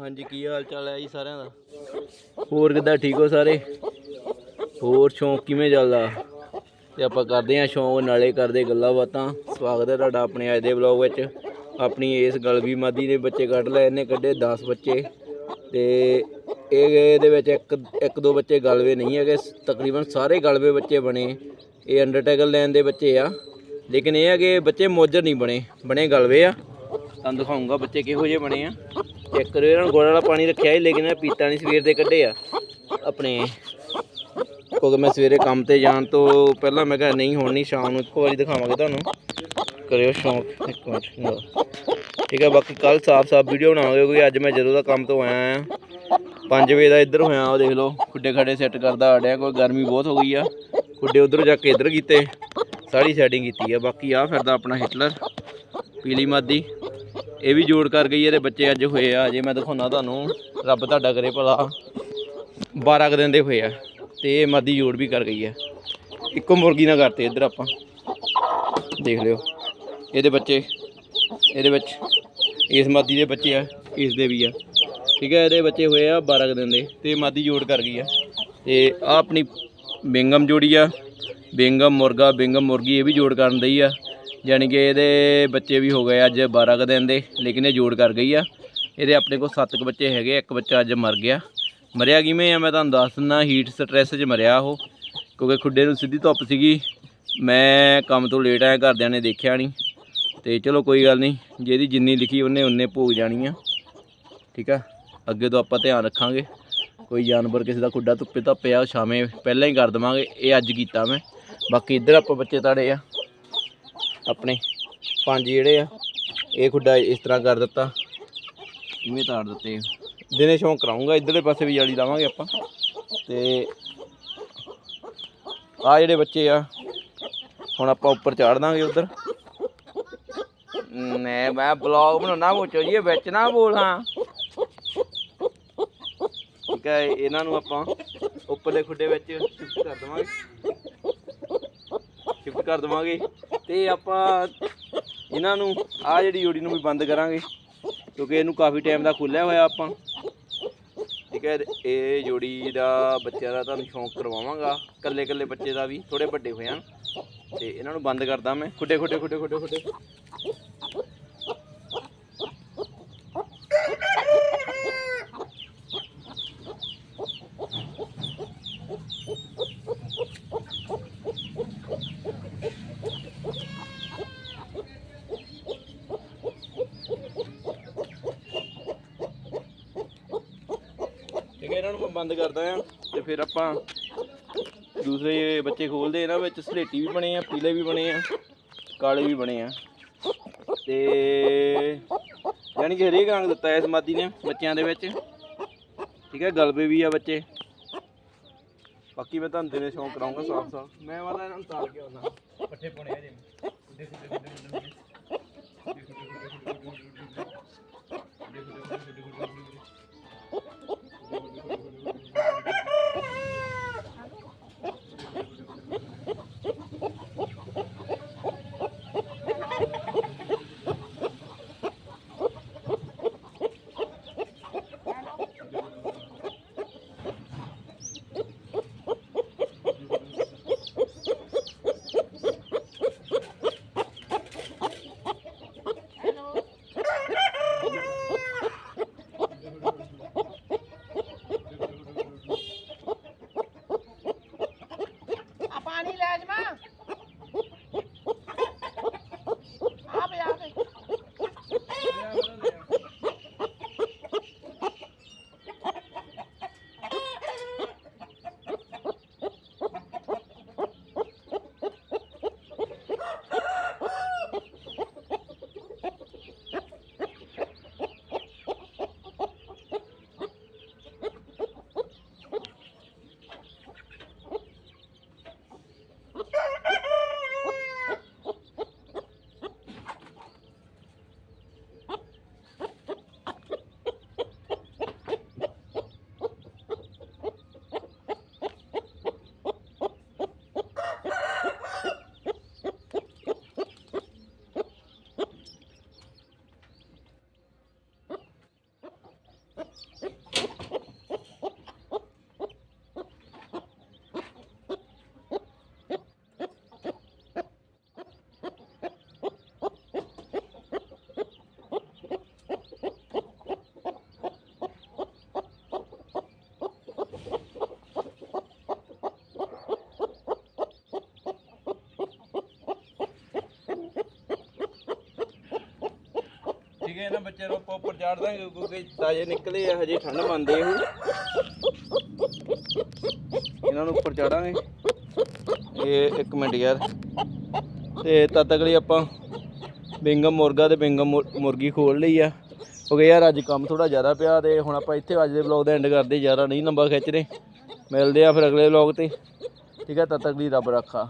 ਹਾਂਜੀ, ਕੀ ਹਾਲ ਚਾਲ ਹੈ ਜੀ ਸਾਰਿਆਂ ਦਾ? ਹੋਰ ਕਿੱਦਾਂ, ਠੀਕ ਹੋ ਸਾਰੇ? ਹੋਰ ਸ਼ੌਂਕ ਕਿਵੇਂ ਚੱਲਦਾ? ਤੇ ਆਪਾਂ ਕਰਦੇ ਆਂ ਸ਼ੌਂਕ, ਨਾਲੇ ਕਰਦੇ ਗੱਲਾਂ ਬਾਤਾਂ। ਸਵਾਗਤ ਹੈ ਤੁਹਾਡਾ ਆਪਣੇ ਅੱਜ ਦੇ ਵਲੌਗ ਵਿੱਚ। ਆਪਣੀ ਇਸ ਗਲਬੀ ਮਾਦੀ ਦੇ ਬੱਚੇ ਕੱਢ ਲਏ, ਇਹਨੇ ਕੱਢੇ 10 ਬੱਚੇ। ਤੇ ਇਹ ਇਹਦੇ ਵਿੱਚ ਇੱਕ ਇੱਕ ਦੋ ਬੱਚੇ ਗਲਵੇ ਨਹੀਂ ਹੈਗੇ, ਤਕਰੀਬਨ ਸਾਰੇ ਗਲਵੇ ਬੱਚੇ ਬਣੇ। ਇਹ ਅੰਡਰਟੇਕਰ ਲੈਣ ਦੇ ਬੱਚੇ ਆ। ਲੇਕਿਨ ਇਹ ਆ ਕਿ ਬੱਚੇ ਮੋਜਰ ਨਹੀਂ ਬਣੇ ਬਣੇ ਗਲਵੇ ਆ। ਤੁਹਾਨੂੰ ਦਿਖਾਉਂਗਾ ਬੱਚੇ ਕਿਹੋ ਜਿਹੇ ਬਣੇ ਆ। ਚੈੱਕ ਕਰਿਓ, ਇਹਨਾਂ ਨੂੰ ਗੁੜ ਵਾਲਾ ਪਾਣੀ ਰੱਖਿਆ ਸੀ, ਲੇਕਿਨ ਇਹ ਪੀਤਾ ਨਹੀਂ, ਸਵੇਰ ਦੇ ਕੱਢੇ ਆ। ਆਪਣੇ ਕਿਉਂਕਿ ਮੈਂ ਸਵੇਰੇ ਕੰਮ ਤੇ ਜਾਣ ਤੋਂ ਪਹਿਲਾਂ ਮੈਂ ਕਿਹਾ, ਨਹੀਂ, ਹੁਣ ਨਹੀਂ, ਸ਼ਾਮ ਨੂੰ ਇੱਕੋ ਵਾਰੀ ਦਿਖਾਵਾਂਗੇ ਤੁਹਾਨੂੰ। ਕਰਿਓ ਸ਼ੌਂਕ, ਇੱਕ ਮਿੰਟ ਠੀਕ ਹੈ ਬਾਕੀ ਕੱਲ ਸਾਫ-ਸਾਫ ਵੀਡੀਓ ਬਣਾਵਾਂਗੇ, ਕਿਉਂਕਿ ਅੱਜ ਮੈਂ ਜਦੋਂ ਦਾ ਕੰਮ ਤੋਂ ਆਇਆ ਆ 5 ਵਜੇ ਦਾ ਇੱਧਰ ਹੋਇਆ, ਉਹ ਦੇਖ ਲਓ, ਖੁੱਡੇ ਖੜੇ ਸੈੱਟ ਕਰਦਾ ਆੜਿਆ ਕੋਈ ਗਰਮੀ ਬਹੁਤ ਹੋ ਗਈ ਆ। ਖੁੱਡੇ ਉਧਰ ਜਾ ਕੇ ਇੱਧਰ ਕੀਤੇ, ਸਾਰੀ ਸੈਟਿੰਗ ਕੀਤੀ ਆ, ਬਾਕੀ ਆ ਫਿਰਦਾ ਆਪਣਾ ਹਿਟਲਰ ਪੀਲੀ ਮਾਦੀ। ਇਹ ਵੀ ਜੋੜ ਕਰ ਗਈ ਇਹਦੇ ਬੱਚੇ ਅੱਜ ਹੋਏ ਆ। ਜੇ ਮੈਂ ਦਿਖਾਉਣਾ ਤੁਹਾਨੂੰ, ਰੱਬ ਤੁਹਾਡਾ ਕਰੇ ਭਲਾ। 12 ਕੁ ਦਿਨ ਦੇ ਹੋਏ ਆ ਤੇ ਇਹ ਮਾਦੀ ਜੋੜ ਵੀ ਕਰ ਗਈ ਆ। ਇੱਕੋ ਮੁਰਗੀ ਨਾਲ ਕਰਤੇ ਇੱਧਰ ਆਪਾਂ। ਦੇਖ ਲਿਓ। ਇਹਦੇ ਬੱਚੇ, ਇਹਦੇ ਵਿੱਚ ਇਸ ਮਾਦੀ ਦੇ ਬੱਚੇ ਆ, ਇਸ ਦੇ ਵੀ ਆ। ਠੀਕ ਹੈ ਇਹਦੇ ਬੱਚੇ ਹੋਏ ਆ 12 ਕੁ ਦਿਨ ਦੇ ਤੇ ਮਾਦੀ ਜੋੜ ਕਰ ਗਈ ਆ। ਤੇ ਆ ਆਪਣੀ ਬੇਂਗਮ ਜੋੜੀ ਆ। ਬੇਂਗਮ ਮੁਰਗਾ, ਬੇਂਗਮ ਮੁਰਗੀ ਇਹ ਵੀ ਜੋੜ ਕਰਨ ਦਈ ਆ। ਯਾਨੀ ਕਿ ਇਹਦੇ ਬੱਚੇ ਵੀ ਹੋ ਗਏ ਅੱਜ 12 ਕੁ ਦਿਨ ਦੇ, ਲੇਕਿਨ ਇਹ ਜੋੜ ਕਰ ਗਈ ਆ। ਇਹਦੇ ਆਪਣੇ ਕੋਲ 7 ਕੁ ਬੱਚੇ ਹੈਗੇ ਇੱਕ ਬੱਚਾ ਅੱਜ ਮਰ ਗਿਆ। ਮਰਿਆ ਕਿਵੇਂ ਆ, ਮੈਂ ਤੁਹਾਨੂੰ ਦੱਸ ਦਿੰਦਾ ਹੀਟ ਸਟ੍ਰੈਸ 'ਚ ਮਰਿਆ ਉਹ, ਕਿਉਂਕਿ ਖੁੱਡੇ ਨੂੰ ਸਿੱਧੀ ਧੁੱਪ ਸੀਗੀ। ਮੈਂ ਕੰਮ ਤੋਂ ਲੇਟ ਆਇਆ, ਘਰਦਿਆਂ ਨੇ ਦੇਖਿਆ ਨਹੀਂ। ਤੇ ਚਲੋ ਕੋਈ ਗੱਲ ਨਹੀਂ ਜਿਹਦੀ ਜਿੰਨੀ ਲਿਖੀ ਉਹਨੇ ਉਹਨੇ ਭੋਗ ਜਾਣੀ ਆ। ਠੀਕ ਆ? ਅੱਗੇ ਤੋਂ ਆਪਾਂ ਧਿਆਨ ਰੱਖਾਂਗੇ। ਕੋਈ ਜਾਨਵਰ ਕਿਸੇ ਦਾ ਖੁੱਡਾ ਧੁੱਪੇ ਧੱਪੇ ਆ ਸ਼ਾਮੇ ਪਹਿਲਾਂ ਹੀ ਕਰ ਦਵਾਂਗੇ। ਇਹ ਅੱਜ ਕੀਤਾ ਮੈਂ। ਬਾਕੀ ਇੱਧਰ ਆਪਾਂ ਬੱਚੇ ਤਾੜੇ ਆ। ਆਪਣੇ ਪੰਜ ਜਿਹੜੇ ਆ ਇਹ ਖੁੱਡਾ ਇਸ ਤਰ੍ਹਾਂ ਕਰ ਦਿੱਤਾ। ਇਵੇਂ ਤਾੜ ਦਿੱਤੇ। ਦਿਨੇ ਸ਼ੌਂਕ ਕਰਾਉਂਗਾ ਇੱਧਰਲੇ ਪਾਸੇ ਵੀ ਜਾਲੀ ਲਾਵਾਂਗੇ ਆਪਾਂ। ਤੇ ਆ ਜਿਹੜੇ ਬੱਚੇ ਆ ਹੁਣ ਆਪਾਂ ਉੱਪਰ ਚਾੜ ਦਾਂਗੇ ਉਧਰ। ਮੈਂ ਮੈਂ ਬਲੌਗ ਬਣਾਉਣਾ ਮੁੱਚੋ ਜੀ ਵਿੱਚ ਨਾ ਬੋਲਾਂ ਠੀਕ ਹੈ ਇਹਨਾਂ ਨੂੰ ਆਪਾਂ ਉੱਪਰਲੇ ਖੁੱਡੇ ਵਿੱਚ ਕਰ ਦਵਾਂਗੇ। ਸ਼ਿਫਟ ਕਰ ਦਵਾਂਗੇ ਤੇ ਆਪਾਂ ਇਹਨਾਂ ਨੂੰ ਆ ਜਿਹੜੀ ਜੋੜੀ ਨੂੰ ਵੀ ਬੰਦ ਕਰਾਂਗੇ, ਕਿਉਂਕਿ ਇਹਨੂੰ ਕਾਫੀ ਟਾਈਮ ਦਾ ਖੁੱਲਿਆ ਹੋਇਆ ਆਪਾਂ। ਠੀਕ ਹੈ, ਇਹ ਜੋੜੀ ਦਾ ਬੱਚਿਆਂ ਦਾ ਤੁਹਾਨੂੰ ਸ਼ੌਂਕ ਕਰਵਾਵਾਂਗਾ ਕੱਲੇ ਕੱਲੇ ਬੱਚੇ ਦਾ ਵੀ ਥੋੜੇ ਵੱਡੇ ਹੋਏ ਹਨ। ਤੇ ਇਹਨਾਂ ਨੂੰ ਬੰਦ ਕਰਦਾ ਮੈਂ। ਖੁੱਡੇ ਖੁੱਡੇ ਖੁੱਡੇ ਖੁੱਡੇ ਖੁੱਡੇ। ਬੰਦ ਕਰਦਾ ਆ ਤੇ ਫਿਰ ਆਪਾਂ ਦੂਸਰੇ ਬੱਚੇ ਖੋਲਦੇ ਇਹਨਾਂ ਵਿੱਚ, ਸਲੇਟੀ ਵੀ ਬਣੇ ਆ, ਪੀਲੇ ਵੀ ਬਣੇ ਆ, ਕਾਲੇ ਵੀ ਬਣੇ ਆ। ਤੇ ਯਾਨੀ ਕਿ ਹਰੇਕ ਰੰਗ ਦਿੱਤਾ ਇਸ ਮਾਦੀ ਨੇ ਬੱਚਿਆਂ ਦੇ ਵਿੱਚ। ਠੀਕ ਹੈ ਗਲਬੇ ਵੀ ਆ ਬੱਚੇ। ਬਾਕੀ ਮੈਂ ਤੁਹਾਨੂੰ ਦਿਨੇ ਸ਼ੌਂਕ ਕਰਾਉਂਗਾ ਸਾਫ਼ ਸਾਫ਼। ਮੈਂ ਵਾਲਾ ਇਹਨਾਂ ਨੂੰ ਤਾਰ ਕੇ ਆਉਣਾ ਪੱਠੇ ਪਾਉਣੇ ਆ ਜੇ ਕੁੱਡੇ ਕੁੱਡੇ ਇਹਨਾਂ ਬੱਚੇ ਨੂੰ ਆਪਾਂ ਉੱਪਰ ਚਾੜ ਦਾਂਗੇ, ਕਿਉਂਕਿ ਤਾਜ਼ੇ ਨਿਕਲੇ ਆ, ਹਜੇ ਠੰਡ ਮੰਨਦੇ ਇਹ ਇਹਨਾਂ ਨੂੰ ਉੱਪਰ ਚਾੜਾਂਗੇ ਇਹ ਇੱਕ ਮਿੰਟ ਯਾਰ। ਤੇ ਤਦ ਤੱਕ ਲਈ ਆਪਾਂ ਬਿੰਗਮ ਮੁਰਗਾ ਤੇ ਬਿੰਗਮ ਮੁਰਗੀ ਖੋਲ ਲਈ ਆ। ਕਿਉਂਕਿ ਯਾਰ, ਅੱਜ ਕੰਮ ਥੋੜਾ ਜ਼ਿਆਦਾ ਪਿਆ ਤੇ ਹੁਣ ਆਪਾਂ ਇੱਥੇ ਅੱਜ ਦੇ ਵਲੌਗ ਦਾ ਐਂਡ ਕਰਦੇ, ਜ਼ਿਆਦਾ ਨਹੀਂ ਲੰਬਾ ਖਿੱਚ ਰਹੇ ਮਿਲਦੇ ਆ ਫਿਰ ਅਗਲੇ ਵਲੌਗ ਤੇ। ਠੀਕ ਹੈ, ਤਦ ਤੱਕ ਲਈ ਰੱਬ ਰੱਖਾ।